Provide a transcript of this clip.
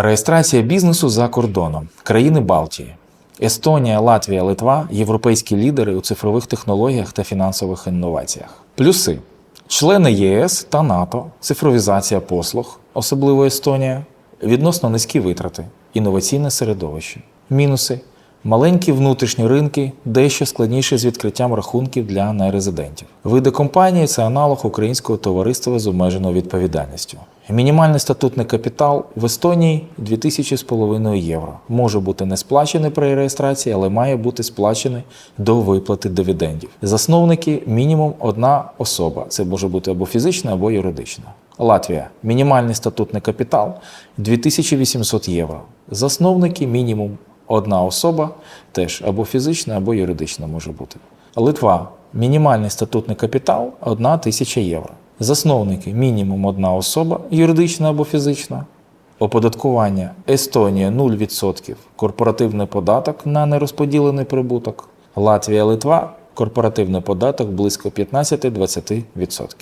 Реєстрація бізнесу за кордоном. Країни Балтії. Естонія, Латвія, Литва європейські лідери у цифрових технологіях та фінансових інноваціях. Плюси: члени ЄС та НАТО, цифровізація послуг, особливо Естонія, відносно низькі витрати, інноваційне середовище. Мінуси: маленькі внутрішні ринки, дещо складніше з відкриттям рахунків для нерезидентів. Види компанії це аналог українського товариства з обмеженою відповідальністю. Мінімальний статутний капітал в Естонії 2000,5 євро. Може бути не сплачений при реєстрації, але має бути сплачений до виплати дивідендів. Засновники мінімум одна особа. Це може бути або фізична, або юридична. Латвія. Мінімальний статутний капітал 2800 євро. Засновники мінімум одна особа, теж або фізична, або юридична може бути. Литва. Мінімальний статутний капітал 1 тисяча євро. Засновники мінімум одна особа, юридична або фізична. Оподаткування Естонія 0%, корпоративний податок на нерозподілений прибуток. Латвія, Литва корпоративний податок близько 15-20%.